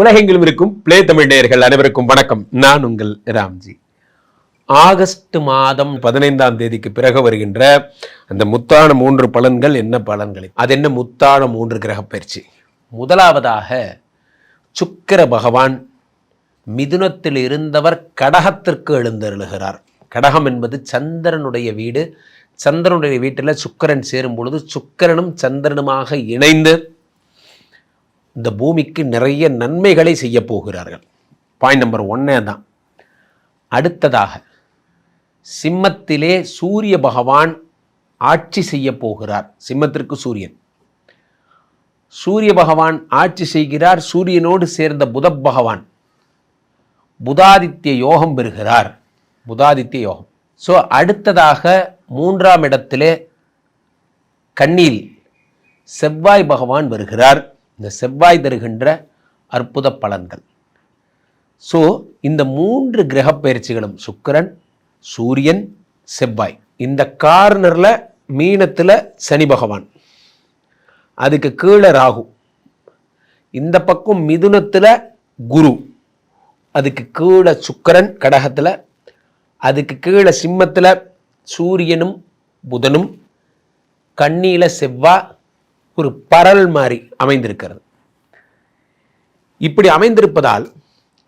உலகெங்கிலும் இருக்கும் பிளே தமிழ் நேயர்கள் அனைவருக்கும் வணக்கம். நான் உங்கள் ராம்ஜி. ஆகஸ்ட் மாதம் பதினைந்தாம் தேதிக்கு பிறகு வருகின்ற அந்த முத்தான மூன்று பலன்கள் என்ன பலன்கள்? அது என்ன முத்தான மூன்று கிரக பயிற்சி? முதலாவதாக சுக்கிர பகவான் மிதுனத்தில் இருந்தவர் கடகத்திற்கு எழுந்தருளுகிறார். கடகம் என்பது சந்திரனுடைய வீடு. சந்திரனுடைய வீட்டில் சுக்கிரன் சேரும் பொழுது சுக்கரனும் சந்திரனுமாக இணைந்து இந்த பூமிக்கு நிறைய நன்மைகளை செய்ய போகிறார்கள். பாயிண்ட் நம்பர் ஒன்னே தான் அடுத்ததாக சிம்மத்திலே சூரிய பகவான் ஆட்சி செய்ய போகிறார். சிம்மத்திற்கு சூரியன். சூரிய பகவான் ஆட்சி செய்கிறார். சூரியனோடு சேர்ந்த புத பகவான் புதாதித்ய யோகம் பெறுகிறார். புதாதித்ய யோகம். ஸோ அடுத்ததாக மூன்றாம் இடத்திலே கண்ணில் செவ்வாய் பகவான் வருகிறார். இந்த செவ்வாய் தருகின்ற அற்புத பலன்கள். ஸோ இந்த மூன்று கிரக பயிற்சிகளும் சுக்கிரன் சூரியன் செவ்வாய். இந்த கார்னரில் மீனத்தில் சனி பகவான். அதுக்கு கீழே ராகு. இந்த பக்கம் மிதுனத்தில் குரு. அதுக்கு கீழே சுக்கிரன் கடகத்தில். அதுக்கு கீழே சிம்மத்தில் சூரியனும் புதனும். கண்ணியில் செவ்வாய் ஒரு பரல் மாதிரி அமைந்திருக்கிறது. இப்படி அமைந்திருப்பதால்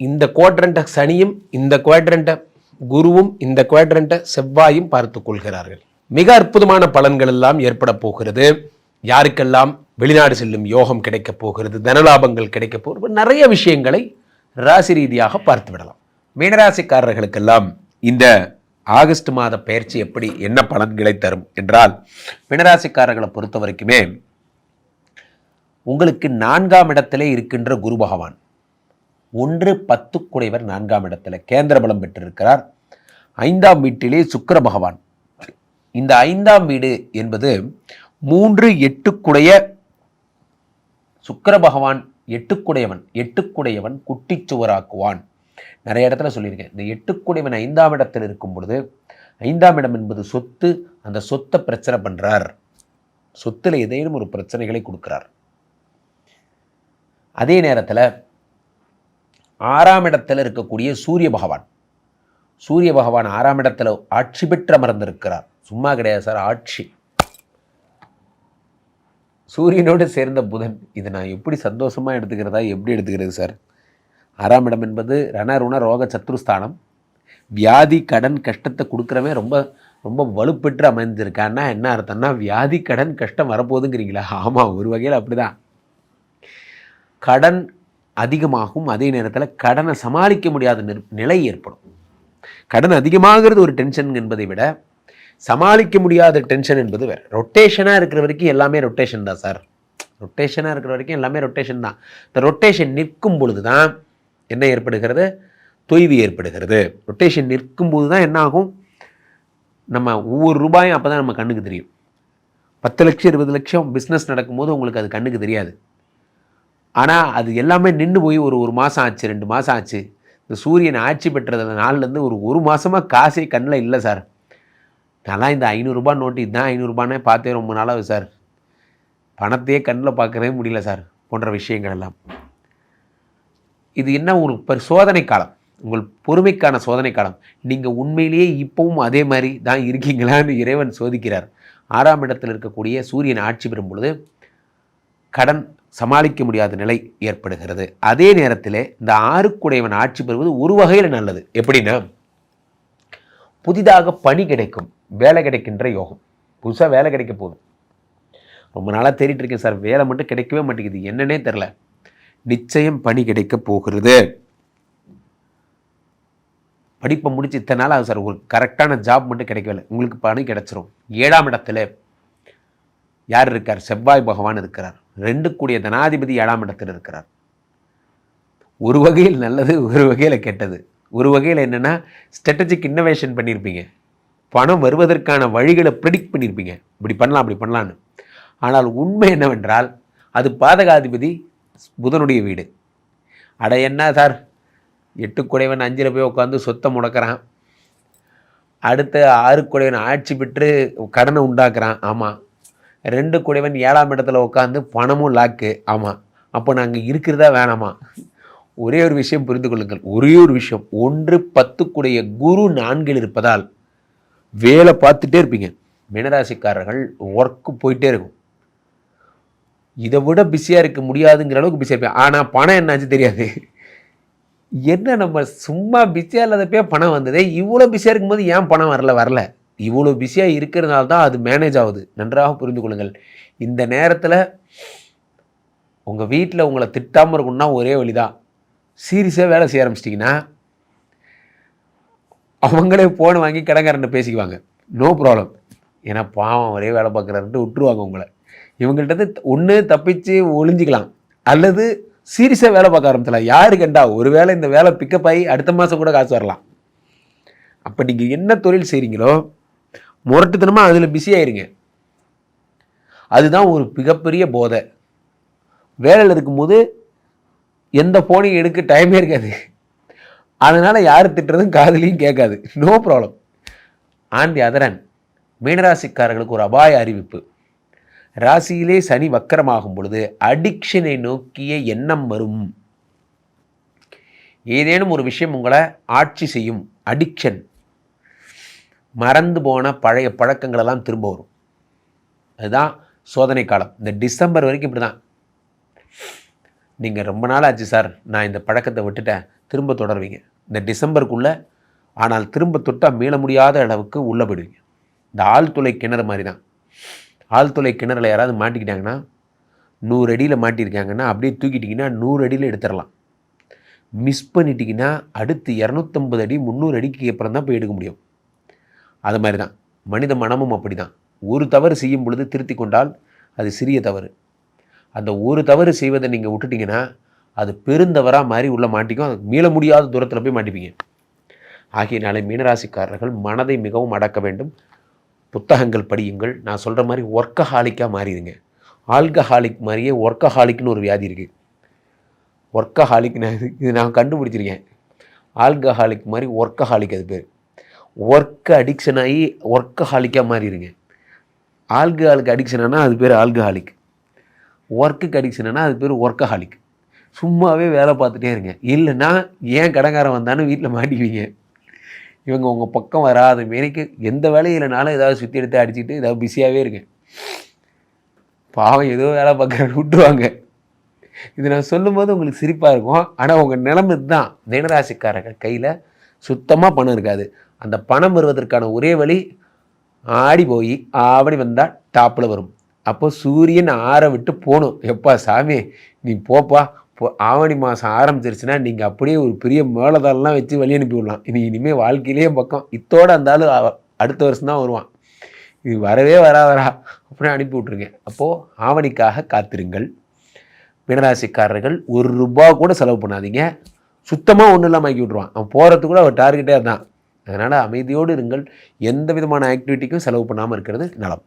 இந்த குவாட்ரண்ட்டை சனியும் இந்த குவாட்ரண்ட்டை குருவும் இந்த குவாட்ரண்ட்டை செவ்வாயும் பார்த்து கொள்கிறார்கள். மிக அற்புதமான பலன்கள் எல்லாம் ஏற்பட போகிறது. யாருக்கெல்லாம் வெளிநாடு செல்லும் யோகம் கிடைக்கப் போகிறது தனலாபங்கள் கிடைக்கப் போகிறது நிறைய விஷயங்களை ராசி ரீதியாக பார்த்து விடலாம். மீனராசிக்காரர்களுக்கெல்லாம் இந்த ஆகஸ்ட் மாத பயிற்சி எப்படி என்ன பலன்களை தரும் என்றால் மீனராசிக்காரர்களை பொறுத்த வரைக்குமே உங்களுக்கு நான்காம் இடத்திலே இருக்கின்ற குரு பகவான். ஒன்று பத்து குடைவர் நான்காம் இடத்துல கேந்திர பலம் பெற்றிருக்கிறார். ஐந்தாம் வீட்டிலே சுக்கர பகவான். இந்த ஐந்தாம் வீடு என்பது மூன்று எட்டுக்குடைய சுக்கர பகவான் எட்டுக்குடையவன் எட்டுக்குடையவன் குட்டிச்சுவராக்குவான். நிறைய இடத்துல சொல்லியிருக்கேன். இந்த எட்டுக்குடையவன் ஐந்தாம் இடத்தில் இருக்கும் பொழுது ஐந்தாம் இடம் என்பது சொத்து அந்த சொத்தை பிரச்சனை பண்ணுறார் சொத்தில் ஏதேனும் ஒரு பிரச்சனைகளை கொடுக்குறார். அதே நேரத்தில் ஆறாம் இடத்தில் இருக்கக்கூடிய சூரிய பகவான். சூரிய பகவான் ஆறாம் இடத்துல ஆட்சி பெற்று அமர்ந்திருக்கிறார். சும்மா கிடையாது சார் ஆட்சி. சூரியனோடு சேர்ந்த புதன் இது நான் எப்படி சந்தோஷமாக எடுத்துக்கிறதா எப்படி எடுத்துக்கிறது சார்? ஆறாம் இடம் என்பது ரணருண ரோக சத்ருஸ்தானம். வியாதி கடன் கஷ்டத்தை கொடுக்குறவன் ரொம்ப ரொம்ப வலுப்பெற்று அமைந்திருக்கான்னா என்ன அர்த்தம்னா வியாதி கடன் கஷ்டம் வரப்போகுதுங்கிறீங்களா? ஆமாம் ஒரு வகையில் அப்படிதான். கடன் அதிகமாகும் அதே நேரத்தில் கடனை சமாளிக்க முடியாத நிர் நிலை ஏற்படும். கடன் அதிகமாகிறது ஒரு டென்ஷன் என்பதை விட சமாளிக்க முடியாத டென்ஷன் என்பது வேறு. ரொட்டேஷனாக இருக்கிற வரைக்கும் எல்லாமே ரொட்டேஷன் தான் சார். ரொட்டேஷனாக இருக்கிற வரைக்கும் எல்லாமே ரொட்டேஷன் தான். இந்த ரொட்டேஷன் நிற்கும் பொழுது தான் என்ன ஏற்படுகிறது? தொய்வு ஏற்படுகிறது. ரொட்டேஷன் நிற்கும் போது தான் என்ன ஆகும் நம்ம ஒவ்வொரு ரூபாயும் அப்போ தான் நம்ம கண்ணுக்கு தெரியும். பத்து லட்சம் இருபது லட்சம் பிஸ்னஸ் நடக்கும்போது உங்களுக்கு அது கண்ணுக்கு தெரியாது. ஆனால் அது எல்லாமே நின்று போய் ஒரு ஒரு மாதம் ஆச்சு ரெண்டு மாதம் ஆச்சு. இந்த சூரியன் ஆட்சி பெற்றதில் நாள்லேருந்து ஒரு ஒரு மாதமாக காசே கண்ணில் இல்லை சார். நல்லா இந்த ஐநூறுரூபா நோட்டு இதுதான் ஐநூறுரூபானே பார்த்தே ரொம்ப நாளாகுது சார். பணத்தையே கண்ணில் பார்க்கவே முடியல சார் போன்ற விஷயங்கள் எல்லாம். இது என்ன ஒரு பெரு சோதனை காலம். உங்கள் பொறுமைக்கான சோதனை காலம். நீங்கள் உண்மையிலேயே இப்போவும் அதே மாதிரி தான் இருக்கீங்களான்னு இறைவன் சோதிக்கிறார். ஆறாம் இடத்தில் இருக்கக்கூடிய சூரியன் ஆட்சி பெறும் பொழுது கடன் சமாளிக்க முடியாத நிலை ஏற்படுகிறது. அதே நேரத்தில் இந்த ஆறுக்குடையவன் ஆட்சி பெறுவது ஒரு வகையில் நல்லது. எப்படின்னா புதிதாக பணி கிடைக்கும் வேலை கிடைக்கின்ற யோகம். புதுசாக வேலை கிடைக்க போகுது. ரொம்ப நாளாக தேடிட்டு இருக்கேன் சார். வேலை மட்டும் கிடைக்கவே மாட்டேங்குது. என்னன்னே தெரில நிச்சயம் பணி கிடைக்க போகிறது. படிப்பை முடிச்சு இத்தனை நாள் ஆகுது சார். ஒரு கரெக்டான ஜாப் மட்டும் கிடைக்கவில்லை உங்களுக்கு பணி கிடைச்சிரும். ஏழாம் இடத்துல யார் இருக்கார்? செவ்வாய் பகவான் இருக்கிறார். ரெண்டு கூடிய தனாதிபதி ஏழாம் இடத்தில் இருக்கிறார். ஒரு வகையில் நல்லது ஒரு வகையில் கெட்டது. ஒரு வகையில் என்னென்னா ஸ்ட்ராட்டஜிக் இன்னோவேஷன் பண்ணியிருப்பீங்க பணம் வருவதற்கான வழிகளை ப்ரிடிக்ட் பண்ணியிருப்பீங்க இப்படி பண்ணலாம் அப்படி பண்ணலான்னு ஆனால் உண்மை என்னவென்றால் அது பாதகாதிபதி புதனுடைய வீடு. அட என்ன சார்? எட்டு குடைவன் அஞ்சில் போய் உட்காந்து சொத்தை முடக்கிறான். அடுத்த ஆறு குடைவன் ஆட்சி பெற்று கடனை உண்டாக்குறான். ஆமாம் ரெண்டு குடைவன் ஏழாம் இடத்துல உட்காந்து பணமும் லாக்கு ஆமாம் அப்போ நாங்கள் இருக்கிறதா வேணாமா? ஒரே ஒரு விஷயம் புரிந்து கொள்ளுங்கள். ஒரே ஒரு விஷயம். ஒன்று பத்துக்குடைய குரு நான்கில் இருப்பதால் வேலை பார்த்துட்டே இருப்பீங்க. மினராசிக்காரர்கள் ஒர்க்கு போயிட்டே இருக்கும். இதை விட பிஸியாக இருக்க முடியாதுங்கிற அளவுக்கு பிஸியாக இருப்பேன் ஆனால் பணம் என்னாச்சு தெரியாது. என்ன நம்ம சும்மா பிஸியாக இல்லாதப்பே பணம் வந்ததே? இவ்வளோ பிஸியாக இருக்கும்போது ஏன் பணம் வரல வரல? இவ்வளோ பிஸியாக இருக்கிறதுனால தான் அது மேனேஜ் ஆகுது. நன்றாக புரிந்து கொள்ளுங்கள். இந்த நேரத்தில் உங்கள் வீட்டில் உங்களை திட்டாமல் இருக்கணும்னா ஒரே வழி தான் சீரியஸாக வேலை செய்ய ஆரம்பிச்சிட்டிங்கன்னா அவங்களே ஃபோன் வாங்கி கடங்காரன்ட்ட பேசிக்குவாங்க. நோ ப்ராப்ளம் ஏன்னா பாவம் ஒரே வேலை பார்க்குறாருன்ட்டு விட்டுருவாங்க உங்களை. இவங்கள்ட்ட ஒன்று தப்பிச்சு ஒளிஞ்சிக்கலாம். அல்லது சீரியஸாக வேலை பார்க்க ஆரம்பிச்சலாம் யாரு கண்டா ஒரு வேளை இந்த வேலை பிக்கப் ஆகி அடுத்த மாதம் கூட காசு வரலாம். அப்போ நீங்கள் என்ன தொழில் செய்கிறீங்களோ முரட்டுத்தனமாக அதில் பிஸி ஆயிருங்க. அதுதான் ஒரு மிகப்பெரிய போதை. வேலையில் இருக்கும்போது எந்த ஃபோனையும் எடுக்க டைமே இருக்காது. அதனால் யார் திட்டுறதும் காதலையும் கேட்காது. நோ ப்ராப்ளம் ஆண்டி அதரன் மீனராசிக்காரர்களுக்கு ஒரு அபாய அறிவிப்பு. ராசியிலே சனி வக்கரமாகும் பொழுது அடிக்ஷனை நோக்கிய எண்ணம் வரும். ஏதேனும் ஒரு விஷயம் உங்களை ஆட்சி செய்யும். அடிக்ஷன் மறந்து போன பழைய பழக்கங்களெல்லாம் திரும்ப வரும். அதுதான் சோதனை காலம். இந்த டிசம்பர் வரைக்கும் இப்படி தான் நீங்கள் ரொம்ப நாள் ஆச்சு சார் நான் இந்த பழக்கத்தை விட்டுட்டேன். திரும்ப தொடருவீங்க. இந்த டிசம்பருக்குள்ளே ஆனால் திரும்ப தொட்டால் மீள முடியாத அளவுக்கு உள்ளே போயிடுவீங்க. இந்த ஆழ்துளை கிணறு மாதிரி தான் ஆழ்துளை கிணறுல யாராவது மாட்டிக்கிட்டாங்கன்னா நூறு அடியில் மாட்டியிருக்காங்கன்னா அப்படியே தூக்கிட்டிங்கன்னா நூறு அடியில் எடுத்துடலாம். மிஸ் பண்ணிட்டீங்கன்னா அடுத்து இரநூத்தம்பது அடி முந்நூறு அடிக்கு அப்புறம் தான் போய் எடுக்க முடியும். அது மாதிரி தான். மனித மனமும் அப்படி தான் ஒரு தவறு செய்யும் பொழுது திருத்தி கொண்டால் அது சிறிய தவறு. அந்த ஒரு தவறு செய்வதை நீங்கள் விட்டுட்டிங்கன்னா அது பெருந்தவராக மாறி உள்ள மாட்டிக்கும். அது மீள முடியாத தூரத்தில் போய் மாட்டிப்பீங்க. ஆகியனாலே மீனராசிக்காரர்கள் மனதை மிகவும் அடக்க வேண்டும். புத்தகங்கள் படியுங்கள். நான் சொல்கிற மாதிரி ஒர்க்கஹாலிக்காக மாறிடுங்க. ஆல்கஹாலிக் மாதிரியே ஒர்க்கஹாலிக்னு ஒரு வியாதி இருக்குது ஒர்க்கஹாலிக் நான் இது நான் கண்டுபிடிச்சிருக்கேன். ஆல்கஹாலிக் மாதிரி ஒர்க்கஹாலிக் அது பேர். ஒர்க்கு அடிக்ஷன் ஆகி ஒர்க்கஹாலிக்காக மாறிடுங்க ஆல்கஹாலுக்கு அடிக்ஷன் ஆனால் அது பேர் ஆல்கஹாலிக் ஒர்க்குக்கு அடிக்ஷன் ஆனால் அது பேர் ஒர்க்கஹாலிக் சும்மாவே வேலை பார்த்துட்டே இருங்க. இல்லைன்னா ஏன் கடங்காரன் வந்தாலும் வீட்டில் மாட்டிக்குவீங்க. இவங்க உங்கள் பக்கம் வராத மாரிக்கு எந்த வேலையும் இல்லைனாலும் ஏதாவது சுற்றி எடுத்து அடிச்சுட்டு ஏதாவது பிஸியாகவே இருங்க. பாவம் ஏதோ வேலை பார்க்குற விட்டுருவாங்க. இது நான் சொல்லும்போது உங்களுக்கு சிரிப்பாக இருக்கும். ஆனால் உங்கள் நிலைமை தான் தினராசிக்காரர்கள் கையில் சுத்தமாக பணம் இருக்காது. அந்த பணம் வருவதற்கான ஒரே வழி ஆடி போய் ஆவணி வந்தால் டாப்பில் வரும். அப்போ சூரியன் ஆற விட்டு போகணும் எப்பா சாமி நீ போப்பா. போ ஆவணி மாதம் ஆரம்பிச்சிருச்சுன்னா நீங்கள் அப்படியே ஒரு பெரிய மேலதாளெலாம் வச்சு வழி அனுப்பி விடலாம். இனி இனிமேல் வாழ்க்கையிலேயே பக்கம். இத்தோடு இருந்தாலும் அடுத்த வருஷம் தான் வருவான். இது வரவே வராதரா அப்படின்னு அனுப்பி விட்ருங்க அப்போது ஆவணிக்காக காத்திருங்கள். மீனராசிக்காரர்கள் ஒரு ரூபா கூட செலவு பண்ணாதீங்க. சுத்தமாக ஒன்றும் இல்லாமல் ஆக்கி விட்ருவான் அவன் போகிறதுக்கு கூட அவர் டார்கெட்டே தான் அதனால் அமைதியோடு இருங்கள். எந்த விதமான ஆக்டிவிட்டிக்கும் செலவு பண்ணாமல் இருக்கிறது நலம்.